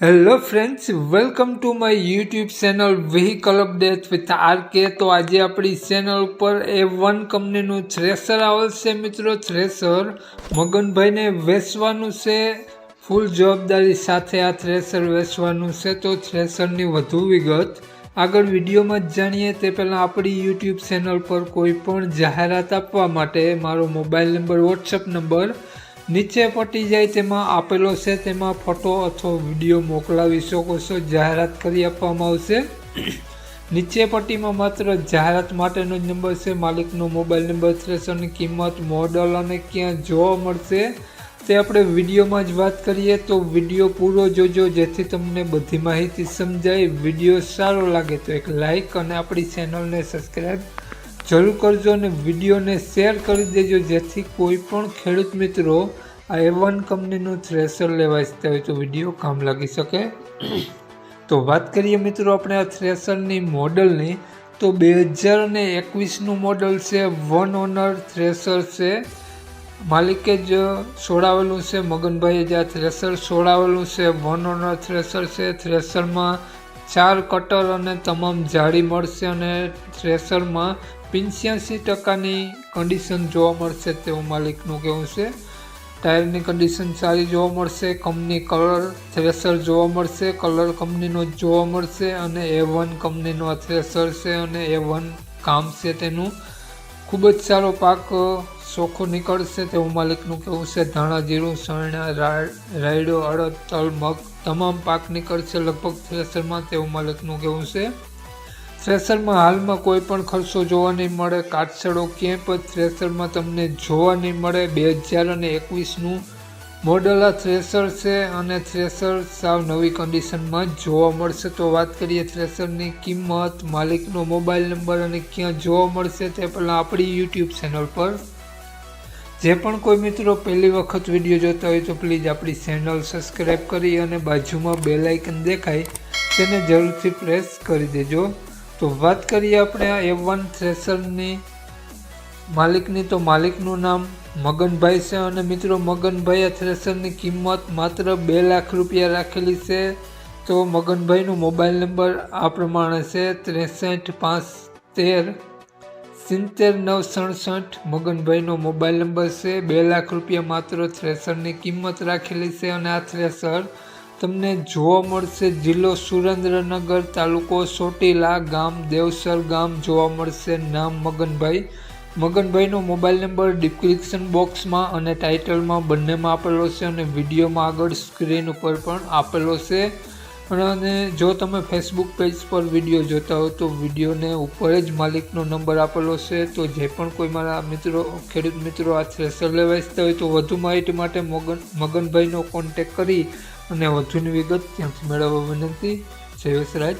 Hello friends welcome to my YouTube channel vehicle update with R K તો આજે આપણી channel ઉપર એ one કંપનીનું થ્રેસર આવેલ છે મિત્રો. થ્રેસર મગનભાઈને વેચવાનું છે. ફૂલ જવાબદારી સાથે આ થ્રેસર વેચવાનું છે. તો થ્રેસરની વધુ વિગત આગળ વિડીયોમાં જ જાણીએ. તે પહેલાં આપણી યુટ્યુબ ચેનલ પર કોઈ પણ જાહેરાત આપવા માટે મારો મોબાઈલ નંબર વોટ્સઅપ નંબર નીચે પટી જાય તેમાં આપેલો છે, તેમાં ફોટો અથવા વીડિયો મોકલાવી શકો છો, જાહેરાત કરી આપવામાં આવશે. નીચે પટ્ટીમાં માત્ર જાહેરાત માટેનો જ નંબર છે, માલિકનો મોબાઈલ નંબર થ્રેસરની કિંમત, મોડલ અને ક્યાં જોવા મળશે તે આપણે વિડીયોમાં જ વાત કરીએ. તો વીડિયો પૂરો જોજો, જેથી તમને બધી માહિતી સમજાય. વીડિયો સારો લાગે તો એક લાઈક અને આપણી ચેનલને સબસ્ક્રાઈબ જરૂર કરજો અને વિડીયોને શેર કરી દેજો, જેથી કોઈ પણ ખેડૂત મિત્રો આ એવન કંપનીનું થ્રેસર લેવા ઈચ્છતા હોય તો વીડિયો કામ લાગી શકે. તો વાત કરીએ મિત્રો આપણે આ થ્રેસરની મોડલની, તો બે હજાર અને એકવીસનું મોડલ છે, વન ઓનર થ્રેસર છે. માલિકે જ છોડાવેલું છે, મગનભાઈએ જે આ થ્રેસર છોડાવેલું છે, વન ઓનર થ્રેસર છે. થ્રેસરમાં ચાર કટર અને તમામ જાળી મળશે અને થ્રેસરમાં પંચ્યાસી ટકાની કન્ડિશન જોવા મળશે તેવું માલિકનું કહેવું છે. ટાયરની કન્ડિશન સારી જોવા મળશે કંપની કલર થ્રેસર જોવા મળશે કલર કંપનીનો જોવા મળશે અને એ વન કંપનીનો આ થ્રેસર છે અને એ વન કામ છે તેનું. ખૂબ જ સારો પાક ચોખ્ખો નીકળશે તેવું માલિકનું કહેવું છે. ધાણા, જીરું સણા રાયડો, અડદ, તલ, મગ તમામ પાક નીકળશે લગભગ થ્રેસરમાં તેવું માલિકનું કહેવું છે. થ્રેસરમાં હાલમાં કોઈ પણ ખર્ચો જોવા નહીં મળે. કાટસડો ક્યાંય પણ થ્રેસરમાં તમને જોવા નહીં મળે. બે હજાર અને એકવીસનું મોડલ આ થ્રેસર છે અને થ્રેસર સાવ નવી કન્ડિશનમાં જોવા મળશે. તો વાત કરીએ થ્રેસરની કિંમત, માલિકનો મોબાઈલ નંબર અને ક્યાં જોવા મળશે તે પહેલાં આપણી યુટ્યુબ ચેનલ પર. જે પણ કોઈ મિત્રો પહેલી વખત વીડિયો જોતા હોય તો પ્લીઝ આપણી ચેનલ સબસ્ક્રાઈબ કરી અને બાજુમાં બે લાઇકન દેખાય તેને જરૂરથી પ્રેસ કરી દેજો. તો વાત કરીએ આપણે આ એ વન થ્રેસરની માલિકની તો માલિકનું નામ મગનભાઈ છે અને મિત્રો મગનભાઈએ થ્રેસરની કિંમત માત્ર બે લાખ રૂપિયા રાખેલી છે. તો મગનભાઈનો મોબાઈલ નંબર આ પ્રમાણે છે, ત્રેસઠ પાંચ તેર સિત્તેર નવ સડસઠ. મગનભાઈનો મોબાઈલ નંબર છે, બે લાખ રૂપિયા માત્ર થ્રેસરની કિંમત રાખેલી છે અને આ થ્રેસર તમને જોવા મળશે જિલ્લો સુરેન્દ્રનગર તાલુકો ચોટીલા ગામ, દેવસર ગામ જોવા મળશે. નામ મગનભાઈ મગનભાઈનો મોબાઈલ નંબર ડિસ્ક્રિપ્શન બોક્સમાં અને ટાઇટલમાં બંનેમાં આપેલો છે અને વિડીયોમાં આગળ સ્ક્રીન ઉપર પણ આપેલો છે. અને જો તમે ફેસબુક પેજ પર વીડિયો જોતા હો તો વિડીયોને ઉપર જ માલિકનો નંબર આપેલો છે. તો જે પણ કોઈ મારા મિત્રો, ખેડૂત મિત્રો આ થ્રેસર લેવા હોય તો વધુ માહિતી માટે મગન, મગનભાઈનો કોન્ટેક કરી અને વધુની વિગત ત્યાંથી મેળવવા વિનંતી. જય વસરાજ.